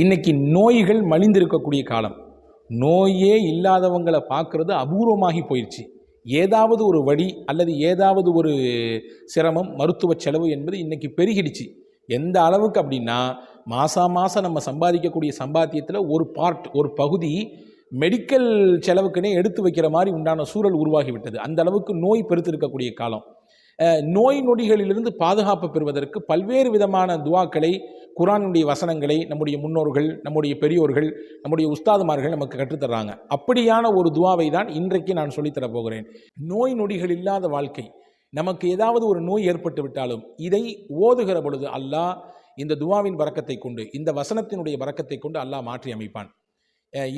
இன்னைக்கு நோய்கள் மலிந்திருக்கக்கூடிய காலம். நோயே இல்லாதவங்களை பார்க்குறது அபூர்வமாகி போயிடுச்சு ஏதாவது ஒரு வழி அல்லது ஏதாவது ஒரு சிரமம் மருத்துவ செலவு என்பது இன்னைக்கு பெருகிடுச்சு. எந்த அளவுக்கு அப்படின்னா மாதம் மாதம் நம்ம சம்பாதிக்கக்கூடிய சம்பாத்தியத்தில் ஒரு பார்ட் ஒரு பகுதி மெடிக்கல் செலவுக்குனே எடுத்து வைக்கிற மாதிரி உண்டான சூழல் உருவாகிவிட்டது. அந்த அளவுக்கு நோய் பெருத்திருக்கக்கூடிய காலம். நோய் நொடிகளிலிருந்து பாதுகாப்பு பெறுவதற்கு பல்வேறு விதமான துவாக்களை குரானுடைய வசனங்களை நம்முடைய முன்னோர்கள் நம்முடைய பெரியோர்கள் நம்முடைய உஸ்தாதுமார்கள் நமக்கு கற்றுத்தர்றாங்க. அப்படியான ஒரு துவாவை தான் இன்றைக்கு நான் சொல்லித்தர போகிறேன். நோய் நொடிகள் இல்லாத வாழ்க்கை. நமக்கு ஏதாவது ஒரு நோய் ஏற்பட்டு விட்டாலும் இதை ஓதுகிற பொழுது அல்லாஹ் இந்த துவாவின் வரக்கத்தை கொண்டு இந்த வசனத்தினுடைய வரக்கத்தை கொண்டு அல்லாஹ் மாற்றி அமைப்பான்.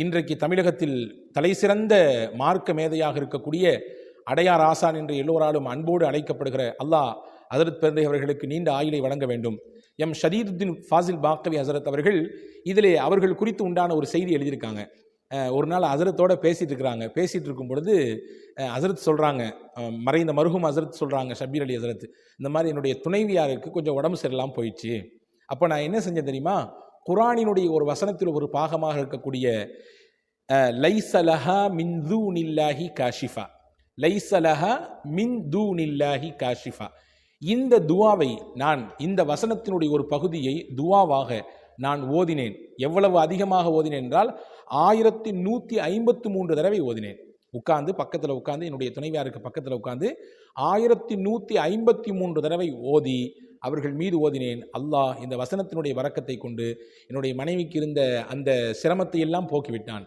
இன்றைக்கு தமிழகத்தில் தலைசிறந்த மார்க்க மேதையாக இருக்கக்கூடிய அடையார் ஆசான் என்று எல்லோராலும் அன்போடு அழைக்கப்படுகிற அல்லாஹ் அதற்கு பிறந்தவர்களுக்கு நீண்ட ஆயுளை வழங்க வேண்டும். எம் ஷரீதுத்தின் ஃபாசில் பாக்கவி ஹசரத் அவர்கள் இதிலே அவர்கள் குறித்து உண்டான ஒரு செய்தி எழுதியிருக்காங்க. ஒரு நாள் ஹசரத்தோட பேசிட்டு இருக்கிறாங்க. பேசிட்டு இருக்கும் பொழுது ஹசரத் சொல்றாங்க. மறைந்த மருகும் ஹசரத் சொல்றாங்க ஷபீர் அலி ஹசரத். இந்த மாதிரி என்னுடைய துணைவியாருக்கு கொஞ்சம் உடம்பு சரியில்லாமல் போயிடுச்சு. அப்போ நான் என்ன செஞ்சேன் தெரியுமா? குரானினுடைய ஒரு வசனத்தில் ஒரு பாகமாக இருக்கக்கூடிய லைசலஹா மின் தூனில்லாஹி காஷிஃபா. லைசலஹா மின் தூனில்லாஹி காஷிஃபா. இந்த துவாவை நான் இந்த வசனத்தினுடைய ஒரு பகுதியை துவாவாக நான் ஓதினேன். எவ்வளவு அதிகமாக ஓதினேன் என்றால் ஆயிரத்தி நூற்றி ஐம்பத்து மூன்று தடவை ஓதினேன். உட்கார்ந்து பக்கத்தில் உட்கார்ந்து என்னுடைய துணைவியாருக்கு பக்கத்தில் உட்கார்ந்து ஆயிரத்தி நூற்றி ஐம்பத்தி மூன்று தடவை ஓதி அவர்கள் மீது ஓதினேன். அல்லாஹ் இந்த வசனத்தினுடைய வரக்கத்தை கொண்டு என்னுடைய மனைவிக்கு இருந்த அந்த சிரமத்தை எல்லாம் போக்கிவிட்டான்.